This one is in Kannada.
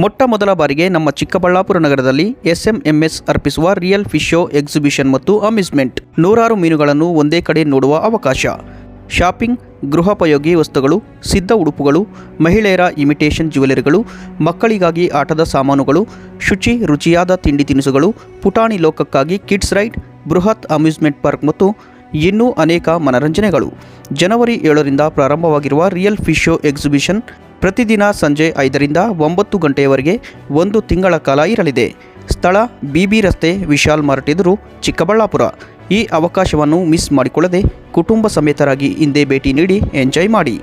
ಮೊಟ್ಟ ಮೊದಲ ಬಾರಿಗೆ ನಮ್ಮ ಚಿಕ್ಕಬಳ್ಳಾಪುರ ನಗರದಲ್ಲಿ ಎಸ್ಎಂಎಂಎಸ್ ಅರ್ಪಿಸುವ ರಿಯಲ್ ಫಿಶ್ ಶೋ ಎಕ್ಸಿಬಿಷನ್ ಮತ್ತು ಅಮ್ಯೂಸ್ಮೆಂಟ್. ನೂರಾರು ಮೀನುಗಳನ್ನು ಒಂದೇ ಕಡೆ ನೋಡುವ ಅವಕಾಶ. ಶಾಪಿಂಗ್, ಗೃಹೋಪಯೋಗಿ ವಸ್ತುಗಳು, ಸಿದ್ಧ ಉಡುಪುಗಳು, ಮಹಿಳೆಯರ ಇಮಿಟೇಷನ್ ಜ್ಯುವೆಲರಿಗಳು ಮಕ್ಕಳಿಗಾಗಿ ಆಟದ ಸಾಮಾನುಗಳು, ಶುಚಿ, ರುಚಿಯಾದ ತಿಂಡಿ ತಿನಿಸುಗಳು, ಪುಟಾಣಿ ಲೋಕಕ್ಕಾಗಿ ಕಿಡ್ಸ್ ರೈಡ್, ಬೃಹತ್ ಅಮ್ಯೂಸ್ಮೆಂಟ್ ಪಾರ್ಕ್ ಮತ್ತು ಇನ್ನೂ ಅನೇಕ ಮನರಂಜನೆಗಳು. ಜನವರಿ ಏಳರಿಂದ ಪ್ರಾರಂಭವಾಗಿರುವ ರಿಯಲ್ ಫಿಶ್ ಶೋ ಎಕ್ಸಿಬಿಷನ್ ಪ್ರತಿದಿನ ಸಂಜೆ ಐದರಿಂದ ಒಂಬತ್ತು ಗಂಟೆಯವರೆಗೆ ಒಂದು ತಿಂಗಳ ಕಾಲ ಇರಲಿದೆ. ಸ್ಥಳ ಬಿಬಿ ರಸ್ತೆ ವಿಶಾಲ್ ಮಾರ್ಟ್ ಎದುರು ಚಿಕ್ಕಬಳ್ಳಾಪುರ. ಈ ಅವಕಾಶವನ್ನು ಮಿಸ್ ಮಾಡಿಕೊಳ್ಳದೆ ಕುಟುಂಬ ಸಮೇತರಾಗಿ ಹಿಂದೆ ಭೇಟಿ ನೀಡಿ ಎಂಜಾಯ್ ಮಾಡಿ.